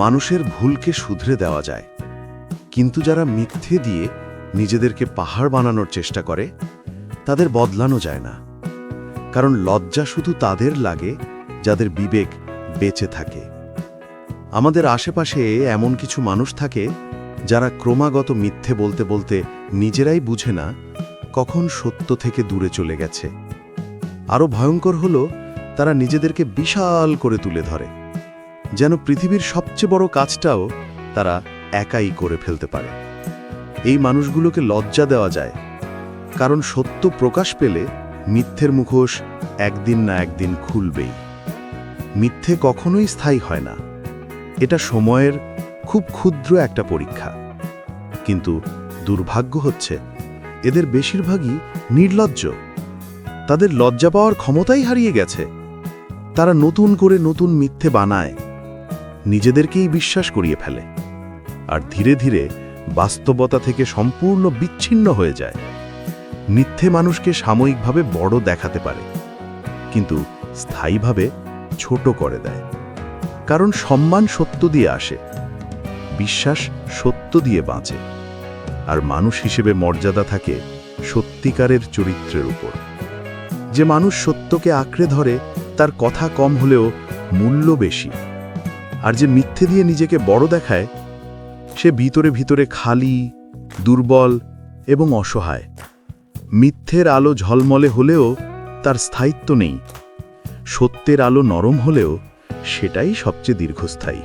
মানুষের ভুলকে শুধরে দেওয়া যায়। কিন্তু যারা মিথ্যে দিয়ে নিজেদেরকে পাহাড় বানানোর চেষ্টা করে, তাদের বদলানো যায় না। কারণ লজ্জা শুধু তাদের লাগে যাদের বিবেক বেঁচে থাকে। আমাদের আশেপাশে এমন কিছু মানুষ থাকে যারা ক্রমাগত মিথ্যে বলতে বলতে নিজেরাই বুঝে না কখন সত্য থেকে দূরে চলে গেছে। আরও ভয়ঙ্কর হলো তারা নিজেদেরকে বিশাল করে তুলে ধরে। যেন পৃথিবীর সবচেয়ে বড় কাজটাও তারা একাই করে ফেলতে পারে। এই মানুষগুলোকে লজ্জা দেওয়া যায়, কারণ সত্য প্রকাশ পেলে মিথ্যের মুখোশ একদিন না একদিন খুলবেই। মিথ্যে কখনোই স্থায়ী হয় না। এটা সময়ের খুব ক্ষুদ্র একটা পরীক্ষা। কিন্তু দুর্ভাগ্য হচ্ছে, এদের বেশিরভাগই নির্লজ্জ। তাদের লজ্জা পাওয়ার ক্ষমতাই হারিয়ে গেছে। তারা নতুন করে নতুন মিথ্যে বানায়। নিজেদেরকেই বিশ্বাস করিয়ে ফেলে। আর ধীরে ধীরে বাস্তবতা থেকে সম্পূর্ণ বিচ্ছিন্ন হয়ে যায়। মিথ্যে মানুষকে সাময়িকভাবে বড় দেখাতে পারে, কিন্তু স্থায়ীভাবে ছোট করে দেয়। কারণ সম্মান সত্য দিয়ে আসে, বিশ্বাস সত্য দিয়ে বাঁচে। আর মানুষ হিসেবে মর্যাদা থাকে সত্যিকারের চরিত্রের উপর। যে মানুষ সত্যকে আঁকড়ে ধরে, তার কথা কম হলেও মূল্য বেশি। আর যে মিথ্যে দিয়ে নিজেকে বড় দেখায়, সে ভিতরে ভিতরে খালি, দুর্বল এবং অসহায়। মিথ্যের আলো ঝলমলে হলেও তার স্থায়িত্ব নেই। সত্যের আলো নরম হলেও সেটাই সবচেয়ে দীর্ঘস্থায়ী।